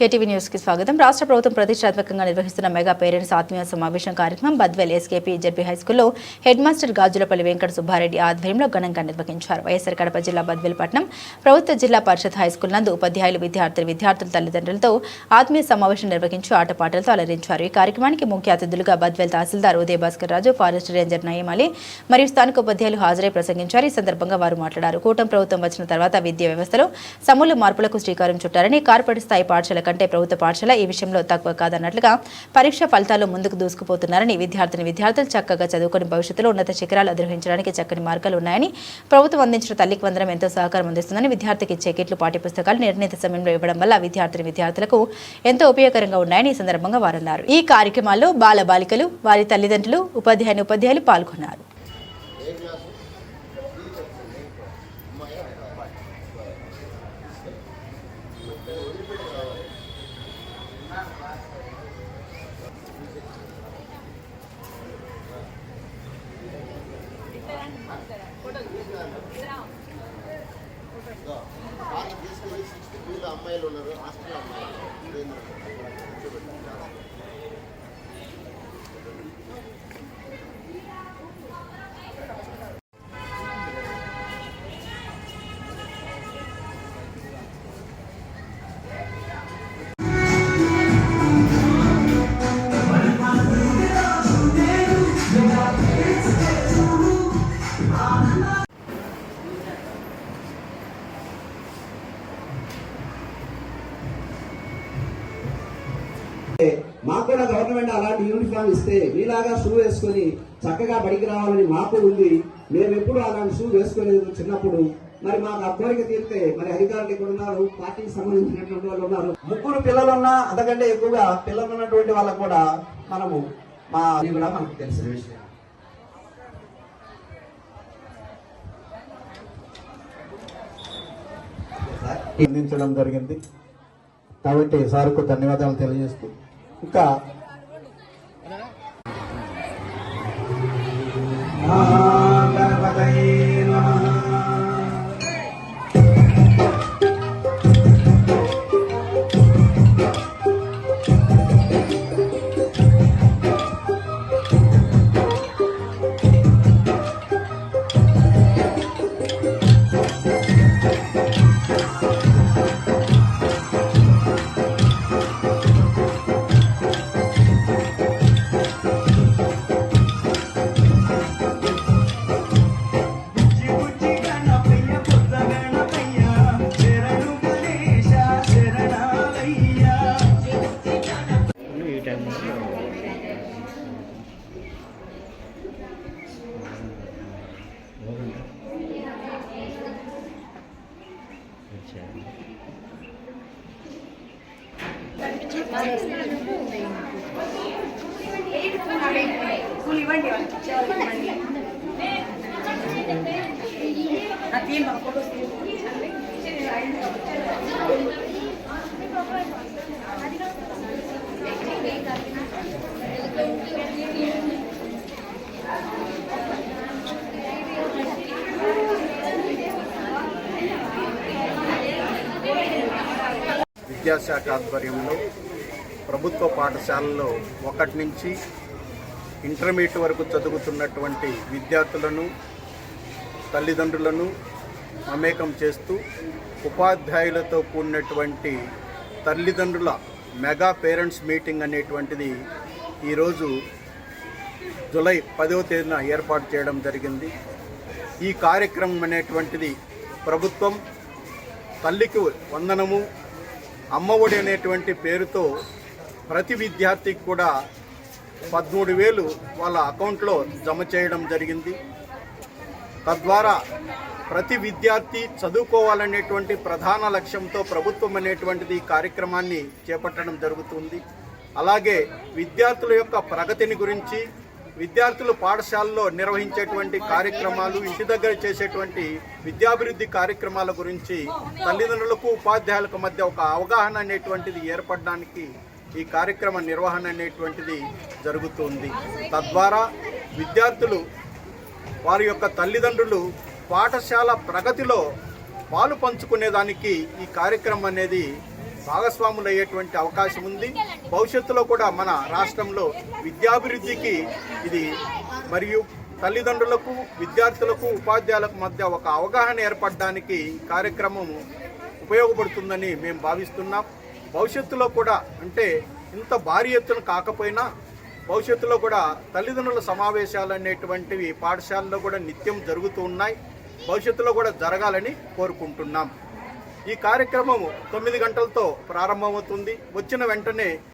KTV న్యూస్కి స్వాగతం. రాష్ట్ర ప్రభుత్వం ప్రతిష్టాత్మకంగా నిర్వహిస్తున్న మెగా పేరెంట్స్ ఆత్మీయ సమావేశం కార్యక్రమం బద్వెల్ ఎస్కేపీ జెడ్పీ హైస్కూల్లో హెడ్ మాస్టర్ గాజులపల్లి వెంకట సుబ్బారెడ్డి ఆధ్వర్యంలో ఘనంగా నిర్వహించారు. వైఎస్ఆర్ కడప జిల్లా బద్వెల్ పట్నం ప్రభుత్వ జిల్లా పరిషత్ హైస్కూల్ నందు ఉపాధ్యాయులు విద్యార్థులు విద్యార్థుల తల్లిదండ్రులతో ఆత్మీయ సమావేశం నిర్వహించి ఆటపాటలతో అలరించారు. ఈ కార్యక్రమానికి ముఖ్య అతిథులుగా బద్వెల్ తహసీల్దార్ ఉదయ భాస్కర్ రాజు ఫారెస్ట్ రేంజర్ నయీం అలీ మరియు స్థానిక ఉపాధ్యాయులు హాజరై ప్రసంగించారు. ఈ సందర్భంగా వారు మాట్లాడారు. కూటమి ప్రభుత్వం వచ్చిన తర్వాత విద్యా వ్యవస్థలో సమూల మార్పులకు శ్రీకారం చుట్టారని కార్పొరేట్ స్థాయి పాఠశాల కంటే ప్రభుత్వ పాఠశాల ఈ విషయంలో తక్కువ కాదన్నట్లుగా పరీక్ష ఫలితాలు ముందుకు దూసుకుపోతున్నారని విద్యార్థిని విద్యార్థులు చక్కగా చదువుకొని భవిష్యత్తులో ఉన్నత శిఖరాలు అధిరోహించడానికి చక్కని మార్గాలు ఉన్నాయని ప్రభుత్వం అందించిన తల్లికి వందనం ఎంతో సహకారం అందిస్తుందని విద్యార్థికి ఇచ్చే కిట్లు పాఠ్యపుస్తకాలు నిర్ణీత సమయంలో ఇవ్వడం వల్ల విద్యార్థిని విద్యార్థులకు ఎంతో ఉపయోగకరంగా ఉన్నాయని ఈ సందర్భంగా వారన్నారు. ఈ కార్యక్రమాల్లో బాల బాలికలు వారి తల్లిదండ్రులు ఉపాధ్యాయుని ఉపాధ్యాయులు పాల్గొన్నారు. అమ్మాయిలు ఉన్నారు హాస్టల్ అమ్మాయిలు. మాకు కూడా గవర్నమెంట్ అలాంటి యూనిఫామ్ ఇస్తే మీలాగా షూ వేసుకొని చక్కగా బడికి రావాలని మాకు ఉంది. మేము ఎప్పుడు అలాంటి షూ వేసుకోలేదు చిన్నప్పుడు. మరి మాకు ఆ తీరితే మరి అధికారులు ఇక్కడ ఉన్నారు? పార్టీకి సంబంధించినటువంటి వాళ్ళు ఉన్నారు. ముగ్గురు పిల్లలున్నా అంతకంటే ఎక్కువగా పిల్లలు ఉన్నటువంటి వాళ్ళకు కూడా మనము మా అది కూడా మనకు తెలిసిన విషయం. అందించడం జరిగింది. కాబట్టి సార్కు ధన్యవాదాలు తెలియజేస్తూ ఇంకా. విద్యాశాఖ ఆధ్వర్యంలో ప్రభుత్వ పాఠశాలలో ఒకటి నుంచి ఇంటర్మీడియట్ వరకు చదువుతున్నటువంటి విద్యార్థులను తల్లిదండ్రులను మమేకం చేస్తూ ఉపాధ్యాయులతో కూడినటువంటి తల్లిదండ్రుల మెగా పేరెంట్స్ మీటింగ్ అనేటువంటిది ఈరోజు జూలై పదవ తేదీన ఏర్పాటు చేయడం జరిగింది. ఈ కార్యక్రమం అనేటువంటిది ప్రభుత్వం తల్లికి వందనము అమ్మఒడి అనేటువంటి పేరుతో ప్రతి విద్యార్థికి కూడా పదమూడు వేలు వాళ్ళ అకౌంట్లో జమ చేయడం జరిగింది. తద్వారా ప్రతి విద్యార్థి చదువుకోవాలనేటువంటి ప్రధాన లక్ష్యంతో ప్రభుత్వం అనేటువంటిది ఈ కార్యక్రమాన్ని చేపట్టడం జరుగుతుంది. అలాగే విద్యార్థుల యొక్క ప్రగతిని గురించి విద్యార్థులు పాఠశాలలో నిర్వహించేటువంటి కార్యక్రమాలు ఇంటి దగ్గర చేసేటువంటి విద్యాభివృద్ధి కార్యక్రమాల గురించి తల్లిదండ్రులకు ఉపాధ్యాయులకు మధ్య ఒక అవగాహన అనేటువంటిది ఏర్పడడానికి ఈ కార్యక్రమ నిర్వహణ అనేటువంటిది జరుగుతుంది. తద్వారా విద్యార్థులు వారి యొక్క తల్లిదండ్రులు పాఠశాల ప్రగతిలో పాలు పంచుకునేదానికి ఈ కార్యక్రమం అనేది భాగస్వాములు అయ్యేటువంటి అవకాశం ఉంది. భవిష్యత్తులో కూడా మన రాష్ట్రంలో విద్యాభివృద్ధికి ఇది మరియు తల్లిదండ్రులకు విద్యార్థులకు ఉపాధ్యాయులకు మధ్య ఒక అవగాహన ఏర్పడడానికి ఈ కార్యక్రమం ఉపయోగపడుతుందని మేము భావిస్తున్నాం. భవిష్యత్తులో కూడా అంటే ఇంత భారీ ఎత్తున కాకపోయినా భవిష్యత్తులో కూడా తల్లిదండ్రుల సమావేశాలు అనేటువంటివి పాఠశాలలో కూడా నిత్యం జరుగుతూ ఉన్నాయి. భవిష్యత్తులో కూడా జరగాలని కోరుకుంటున్నాం. ఈ కార్యక్రమం తొమ్మిది గంటలతో ప్రారంభమవుతుంది. వచ్చిన వెంటనే